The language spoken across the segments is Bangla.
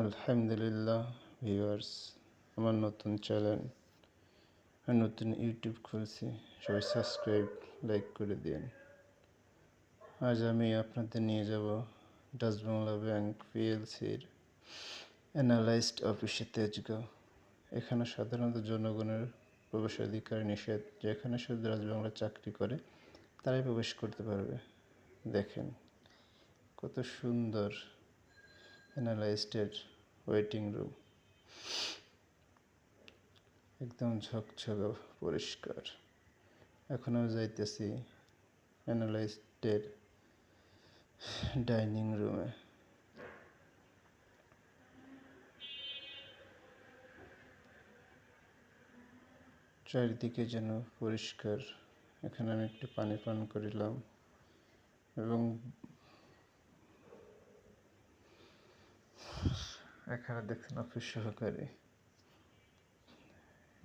আলহামদুলিল্লাহ, ভিউয়ার্স, আমার নতুন চ্যানেল নতুন ইউটিউব খুলছি, সবাই সাবস্ক্রাইব, লাইক করে দিন আজ আমি আপনাদের নিয়ে যাব ডাচ বাংলা ব্যাংক পিএলসির অ্যানালাইজড অফিসে তেজগাঁও। এখানে সাধারণত জনগণের প্রবেশাধিকার নিষেধ, যেখানে শুধু রাজবাংলা চাকরি করে, তারাই প্রবেশ করতে পারবে। দেখেন, কত সুন্দর অ্যানালাইস্টের ওয়েটিং রুম একদম ঝকঝক পরিষ্কার। এখন আমি যাইতেছি অ্যানালাইস্টের ডাইনিং রুমে চারিদিকে যেন পরিষ্কার। এখানে আমি একটু পানি পান করিলাম এবং এখানে দেখছেন অফিস সহকারী।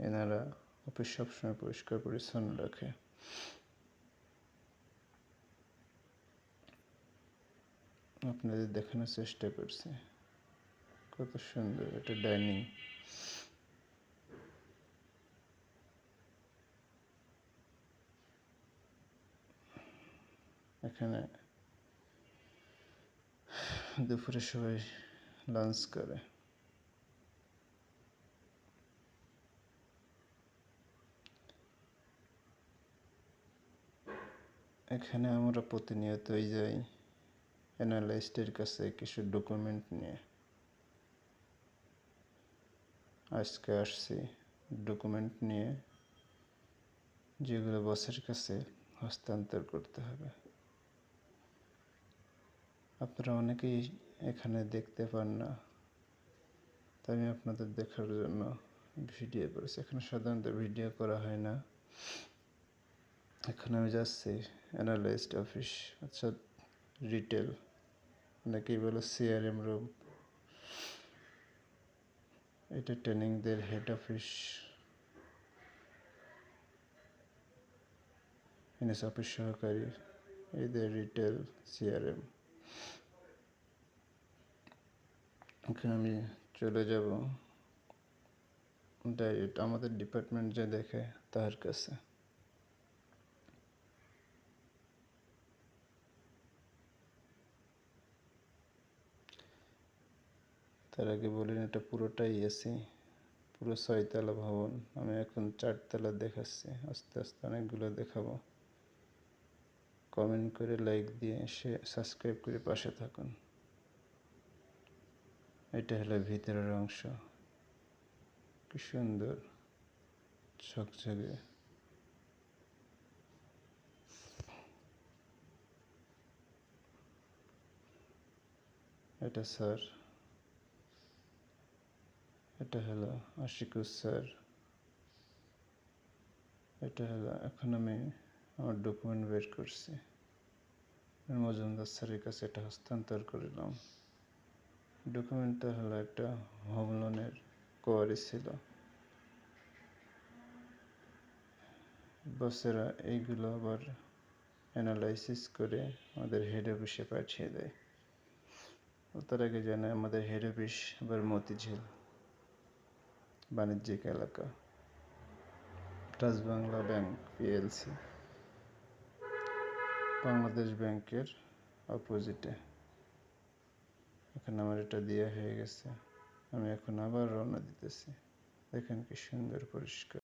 এনারা অফিস সবসময় পরিষ্কার, পরিচ্ছন্ন রাখে। আপনাদের দেখানোর চেষ্টা করছি। কত সুন্দর এটা ডাইনিং এখানে দুপুরে সবাই লাঞ্চ করে। এখানে আমরা প্রতিনিয়তই যাই অ্যানালাইস্টের কাছে কিছু ডকুমেন্ট নিয়ে। আজকে আসছি ডকুমেন্ট নিয়ে যেগুলো বসের কাছে হস্তান্তর করতে হবে। আপনারা অনেকেই এখানে দেখতে পান না। তাই আমি আপনাদের দেখার জন্য ভিডিও করেছি। এখানে সাধারণত ভিডিও করা হয় না। এখানে আমি যাচ্ছি অ্যানালাইজড অফিস আচ্ছা রিটেল অনেকেই বলে সিআরএম রুম এটা ট্রেনিংদের হেড অফিস এনএস অফিস সহকারী। এদের রিটেল সিআরএম ওখানে আমি চলে যাব। ডাইরেক্ট আমাদের ডিপার্টমেন্ট যে দেখে, তার কাছে। তার আগে বলি এটা পুরোটাই এসি, পুরো ছয়তলা ভবন। আমি এখন চারতলা দেখাচ্ছি, আস্তে আস্তে অনেকগুলো দেখাবো। কমেন্ট করে লাইক দিয়ে সে সাবস্ক্রাইব করে পাশে থাকুন। এটা হলো ভিতরের অংশ। কি সুন্দর। ঝকঝকে। এটা স্যার। এটা হলো আশিকুর স্যার। এটা হলো, এখন আমি আমার ডকুমেন্ট বের করছি। মজুমদার স্যারের কাছে এটা হস্তান্তর করিলাম ডকুমেন্টটা হলো একটা হোম লোনের কোয়ারি ছিল। বসেরা এইগুলো আবার অ্যানালাইসিস করে আমাদের হেড অফিসে পাঠিয়ে দেয়। তার আগে জানে আমাদের হেড অফিস আবার মতিঝিল, বাণিজ্যিক এলাকা ট্রাস বাংলা ব্যাংক পিএলসি বাংলাদেশ ব্যাংকের অপোজিটে এখন আমার এটা দেওয়া হয়ে গেছে। আমি এখন আবার রওনা দিতেছি। দেখেন কি সুন্দর পরিষ্কার।